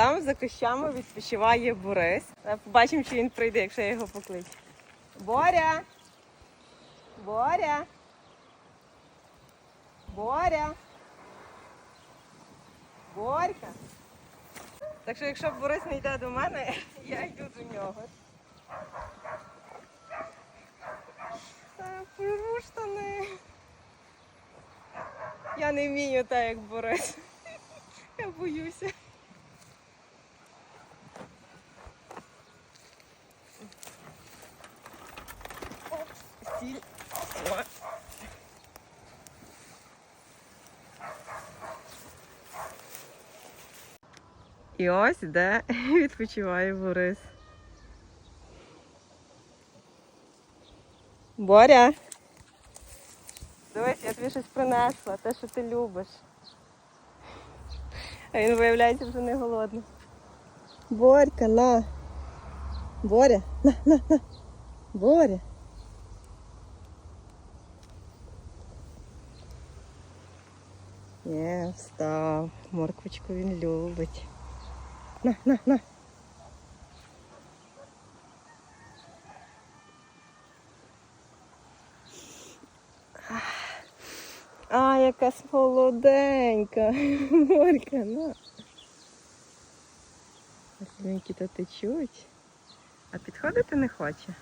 Там за кущами відпочиває Борис. Е, Побачимо, чи він прийде, якщо я його покличу. Боря! Боря! Боря! Борька! Так що, якщо Борис не йде до мене, я йду до нього. Та порву штани. Я не вмію так, як Борис. Я боюся. Стіль. О. І ось де відпочиває Борис. Боря. Дивись, я тобі щось принесла, те, що ти любиш. А він виявляється вже не голодний. Борька, на. Боря, на, на, на. Боря. Є, встав. Морквочку він любить. На, на, на. А, яка солоденька. Морька, на. Слинки то течуть. А підходити не хоче.